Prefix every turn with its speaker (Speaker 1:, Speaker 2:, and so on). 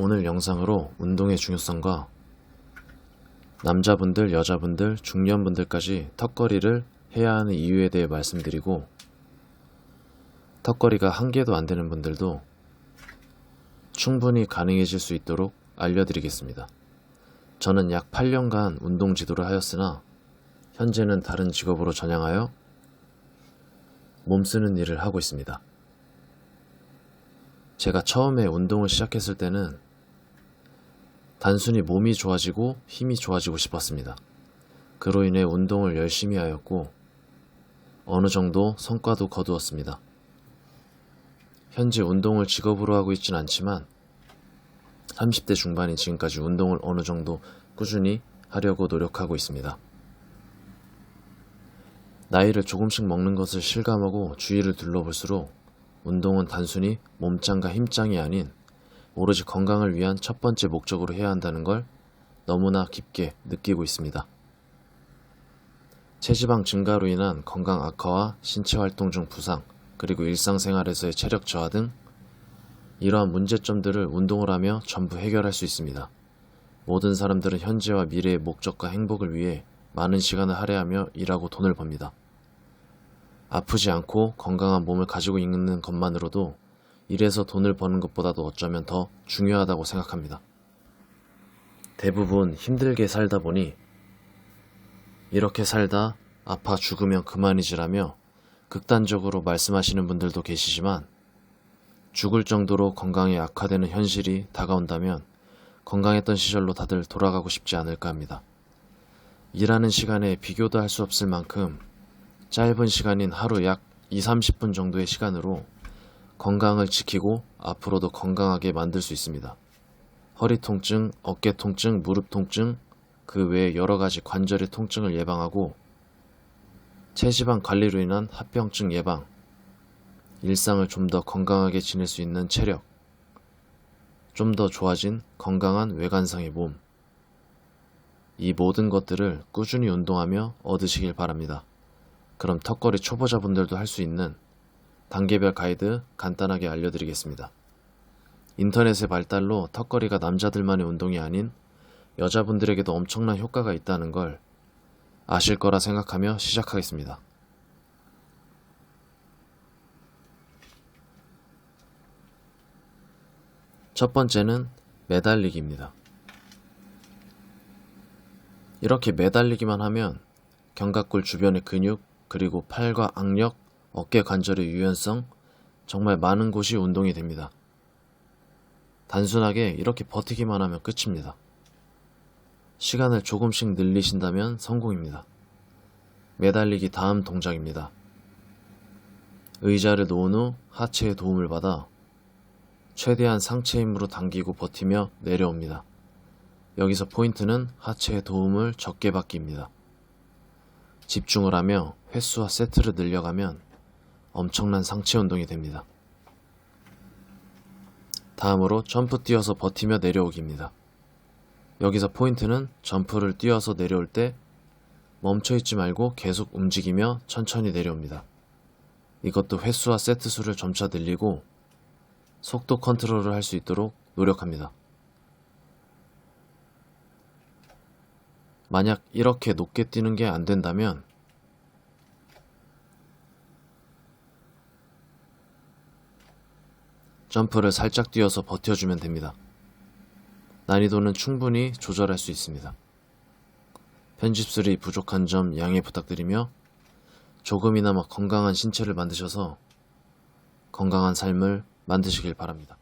Speaker 1: 오늘 영상으로 운동의 중요성과 남자분들, 여자분들, 중년분들까지 턱걸이를 해야 하는 이유에 대해 말씀드리고 턱걸이가 한 개도 안 되는 분들도 충분히 가능해질 수 있도록 알려드리겠습니다. 저는 약 8년간 운동 지도를 하였으나 현재는 다른 직업으로 전향하여 몸 쓰는 일을 하고 있습니다. 제가 처음에 운동을 시작했을 때는 단순히 몸이 좋아지고 힘이 좋아지고 싶었습니다. 그로 인해 운동을 열심히 하였고 어느 정도 성과도 거두었습니다. 현재 운동을 직업으로 하고 있진 않지만 30대 중반인 지금까지 운동을 어느 정도 꾸준히 하려고 노력하고 있습니다. 나이를 조금씩 먹는 것을 실감하고 주위를 둘러볼수록 운동은 단순히 몸짱과 힘짱이 아닌 오로지 건강을 위한 첫 번째 목적으로 해야 한다는 걸 너무나 깊게 느끼고 있습니다. 체지방 증가로 인한 건강 악화와 신체 활동 중 부상, 그리고 일상생활에서의 체력 저하 등 이러한 문제점들을 운동을 하며 전부 해결할 수 있습니다. 모든 사람들은 현재와 미래의 목적과 행복을 위해 많은 시간을 할애하며 일하고 돈을 법니다. 아프지 않고 건강한 몸을 가지고 있는 것만으로도 일해서 돈을 버는 것보다도 어쩌면 더 중요하다고 생각합니다. 대부분 힘들게 살다 보니 이렇게 살다 아파 죽으면 그만이지라며 극단적으로 말씀하시는 분들도 계시지만 죽을 정도로 건강이 악화되는 현실이 다가온다면 건강했던 시절로 다들 돌아가고 싶지 않을까 합니다. 일하는 시간에 비교도 할 수 없을 만큼 짧은 시간인 하루 약 2, 30분 정도의 시간으로 건강을 지키고 앞으로도 건강하게 만들 수 있습니다. 허리 통증, 어깨 통증, 무릎 통증, 그 외에 여러 가지 관절의 통증을 예방하고 체지방 관리로 인한 합병증 예방, 일상을 좀 더 건강하게 지낼 수 있는 체력, 좀 더 좋아진 건강한 외관상의 몸, 이 모든 것들을 꾸준히 운동하며 얻으시길 바랍니다. 그럼 턱걸이 초보자분들도 할 수 있는 단계별 가이드 간단하게 알려드리겠습니다. 인터넷의 발달로 턱걸이가 남자들만의 운동이 아닌 여자분들에게도 엄청난 효과가 있다는 걸 아실 거라 생각하며 시작하겠습니다. 첫 번째는 매달리기입니다. 이렇게 매달리기만 하면 견갑골 주변의 근육, 그리고 팔과 악력, 어깨 관절의 유연성, 정말 많은 곳이 운동이 됩니다. 단순하게 이렇게 버티기만 하면 끝입니다. 시간을 조금씩 늘리신다면 성공입니다. 매달리기 다음 동작입니다. 의자를 놓은 후 하체의 도움을 받아 최대한 상체 힘으로 당기고 버티며 내려옵니다. 여기서 포인트는 하체의 도움을 적게 받기입니다. 집중을 하며 횟수와 세트를 늘려가면 엄청난 상체 운동이 됩니다. 다음으로 점프 뛰어서 버티며 내려오기입니다. 여기서 포인트는 점프를 뛰어서 내려올 때 멈춰있지 말고 계속 움직이며 천천히 내려옵니다. 이것도 횟수와 세트 수를 점차 늘리고 속도 컨트롤을 할 수 있도록 노력합니다. 만약 이렇게 높게 뛰는 게 안 된다면 점프를 살짝 뛰어서 버텨주면 됩니다. 난이도는 충분히 조절할 수 있습니다. 편집술이 부족한 점 양해 부탁드리며 조금이나마 건강한 신체를 만드셔서 건강한 삶을 만드시길 바랍니다.